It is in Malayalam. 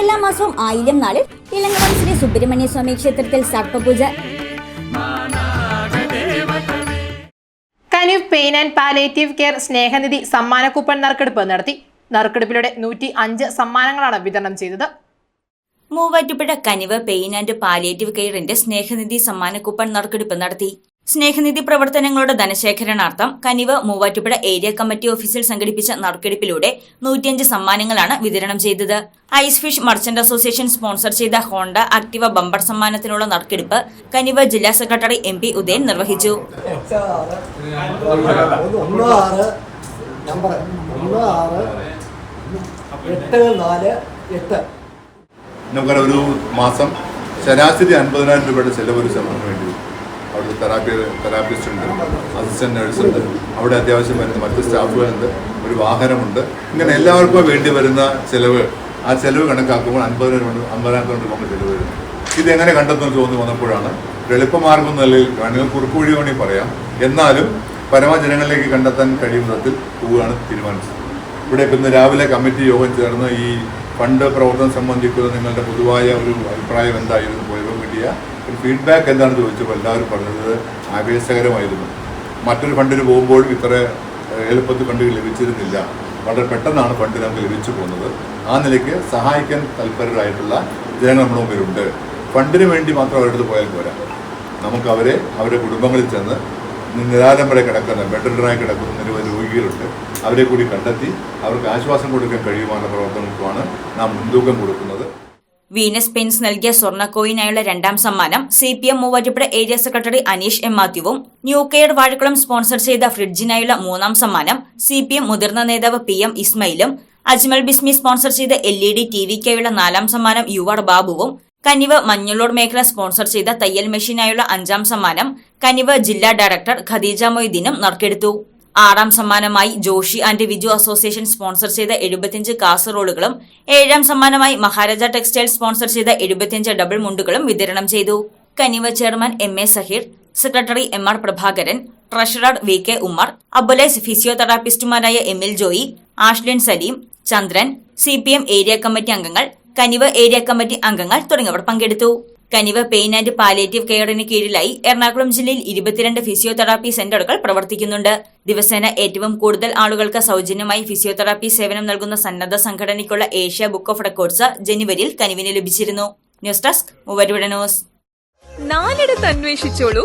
എല്ലാ മാസവും ആയിരം നാളിൽ ഇളങ്കവം ശ്രീ സുബ്രഹ്മണ്യ സ്വാമി ക്ഷേത്രത്തിൽ സർപ്പപൂജ. Kaniv pain and palliative care സ്നേഹനിധി സമ്മാന കൂപ്പൺ നറുക്കെടുപ്പ് നടത്തി. നറുക്കെടുപ്പിലൂടെ നൂറ്റി അഞ്ച് സമ്മാനങ്ങളാണ് വിതരണം ചെയ്തത്. Muvattupuzha Kanivu pain and palliative കെയറിന്റെ സ്നേഹനിധി സമ്മാന കൂപ്പൺ നറുക്കെടുപ്പ് നടത്തി. സ്നേഹനിധി പ്രവർത്തനങ്ങളുടെ ധനശേഖരണാർത്ഥം കനിവ് മൂവാറ്റുപുഴ ഏരിയ കമ്മിറ്റി ഓഫീസിൽ സംഘടിപ്പിച്ച നറുക്കെടുപ്പിലൂടെ നൂറ്റിയഞ്ച് സമ്മാനങ്ങളാണ് വിതരണം ചെയ്തത്. Ice fish merchant association sponsor ചെയ്ത ഹോണ്ട ആക്ടിവ ബമ്പർ സമ്മാനത്തിനുള്ള നറുക്കെടുപ്പ് കനിവ ജില്ലാ സെക്രട്ടറി എം പി ഉദയൻ നിർവഹിച്ചു. ഒരു മാസം ശരാശരി അൻപതിനായിരം രൂപയുടെ ചെലവ് ഒരു ശതമാനം വേണ്ടി വരും. അവിടെ തെറാപ്പി തെറാപ്പിസ്റ്റ് ഉണ്ട് അസിസ്റ്റന്റ് നഴ്സ് ഉണ്ട് അവിടെ അത്യാവശ്യം വരുന്ന മറ്റ് സ്റ്റാഫുകളുണ്ട് ഒരു വാഹനമുണ്ട്. ഇങ്ങനെ എല്ലാവർക്കും വേണ്ടി വരുന്ന ചിലവ് ആ ചിലവ് കണക്കാക്കുമ്പോൾ അൻപതിനായിരം കൊണ്ട് അമ്പതിനായിരം രൂപ കൊണ്ട് ചെലവ് വരുന്നു ഇതെങ്ങനെ കണ്ടെത്തുമെന്ന് തോന്നി വന്നപ്പോഴാണ് എളുപ്പമാർഗം എന്ന നിലയിൽ വേണമെങ്കിൽ കുറുക്കുവഴി വേണമെങ്കിൽ പറയാം. എന്നാലും പരമജനങ്ങളിലേക്ക് കണ്ടെത്താൻ കഴിയുന്ന വിധത്തിൽ പോവുകയാണ് തീരുമാനിച്ചത്. ഇവിടെ ഇപ്പം രാവിലെ കമ്മിറ്റി യോഗം ചേർന്ന് ഈ ഫണ്ട് പ്രവർത്തനം സംബന്ധിക്കുന്ന നിങ്ങളുടെ പൊതുവായ ഒരു അഭിപ്രായം എന്തായിരുന്നു? പോയപ്പോൾ കിട്ടിയ ഒരു ഫീഡ്ബാക്ക് എന്താണെന്ന് ചോദിച്ചപ്പോൾ എല്ലാവരും പറഞ്ഞത് ആവേശകരമായിരുന്നു. മറ്റൊരു ഫണ്ടിന് പോകുമ്പോഴും ഇത്ര എളുപ്പത്തിൽ ഫണ്ട് ലഭിച്ചിരുന്നില്ല. വളരെ പെട്ടെന്നാണ് ഫണ്ട് നമുക്ക് ലഭിച്ചു പോകുന്നത്. ആ നിലയ്ക്ക് സഹായിക്കാൻ തൽപരരായിട്ടുള്ള ജനങ്ങൾ നമ്മുടെ മുമ്പിലുണ്ട്. ഫണ്ടിന് വേണ്ടി മാത്രം അവരുടെ അടുത്ത് പോയാൽ പോരാ. നമുക്ക് അവരെ അവരുടെ കുടുംബങ്ങളിൽ ചെന്ന് നിരാലംബരെ കിടക്കുന്ന ബെഡറിനായി കിടക്കുന്ന നിരവധി രോഗികളുണ്ട്. അവരെ കൂടി കണ്ടെത്തി അവർക്ക് ആശ്വാസം കൊടുക്കാൻ കഴിയുവാനുള്ള പ്രവർത്തനങ്ങൾക്കുമാണ് നാം മുൻതൂക്കം കൊടുക്കുന്നത്. വീനസ് പെയിൻസ് നൽകിയ സ്വർണക്കോയിനായുള്ള രണ്ടാം സമ്മാനം C P M Muvattupuzha area secretary Aneesh M മാത്യുവും new care Vazhakulam sponsor ചെയ്ത ഫ്രിഡ്ജിനായുള്ള മൂന്നാം സമ്മാനം സി പി എം മുതിർന്ന നേതാവ് പി എം ഇസ്മയിലും അജ്മൽ ബിസ്മി സ്പോൺസർ ചെയ്ത എൽ ഇ ഡി ടി വിക്കായുള്ള നാലാം സമ്മാനം യു ആർ ബാബുവും കനിവ് മഞ്ഞളോട് മേഖല സ്പോൺസർ ചെയ്ത തയ്യൽ മെഷീനായുള്ള അഞ്ചാം സമ്മാനം കനിവ് ജില്ലാ ഡയറക്ടർ ഖദീജ മൊയ്തീനും നറുക്കെടുത്തു. ആറാം സമ്മാനമായി Joshi and Viju association sponsor ചെയ്ത എഴുപത്തിയഞ്ച് കാസറോളുകളും ഏഴാം സമ്മാനമായി മഹാരാജ ടെക്സ്റ്റൈൽ സ്പോൺസർ ചെയ്ത എഴുപത്തിയഞ്ച് ഡബിൾ മുണ്ടുകളും വിതരണം ചെയ്തു. Kaniva chairman M A Saheer secretary M R Prabhakaran treasurer V K Ummer Abulais ഫിസിയോതെറാപ്പിസ്റ്റുമാരായ M L Joy Ashlin Saleem Chandran C area committee അംഗങ്ങൾ കനിവ ഏരിയ കമ്മിറ്റി അംഗങ്ങൾ തുടങ്ങിയവർ പങ്കെടുത്തു. കനിവ് പെയിൻ ആൻഡ് പാലിയേറ്റീവ് കെയറിന് കീഴിലായി എറണാകുളം ജില്ലയിൽ ഇരുപത്തിരണ്ട് ഫിസിയോതെറാപ്പി സെന്ററുകൾ പ്രവർത്തിക്കുന്നുണ്ട്. ദിവസേന ഏറ്റവും കൂടുതൽ ആളുകൾക്ക് സൗജന്യമായി ഫിസിയോതെറാപ്പി സേവനം നൽകുന്ന സന്നദ്ധ സംഘടനയ്ക്കുള്ള ഏഷ്യ ബുക്ക് ഓഫ് റെക്കോർഡ്സ് ജനുവരിയിൽ കനിവിന് ലഭിച്ചിരുന്നു. ന്യൂസ് ഡെസ്ക് മൂവരുടെ ന്യൂസ്. നാലിടത്ത് അന്വേഷിച്ചോളൂ.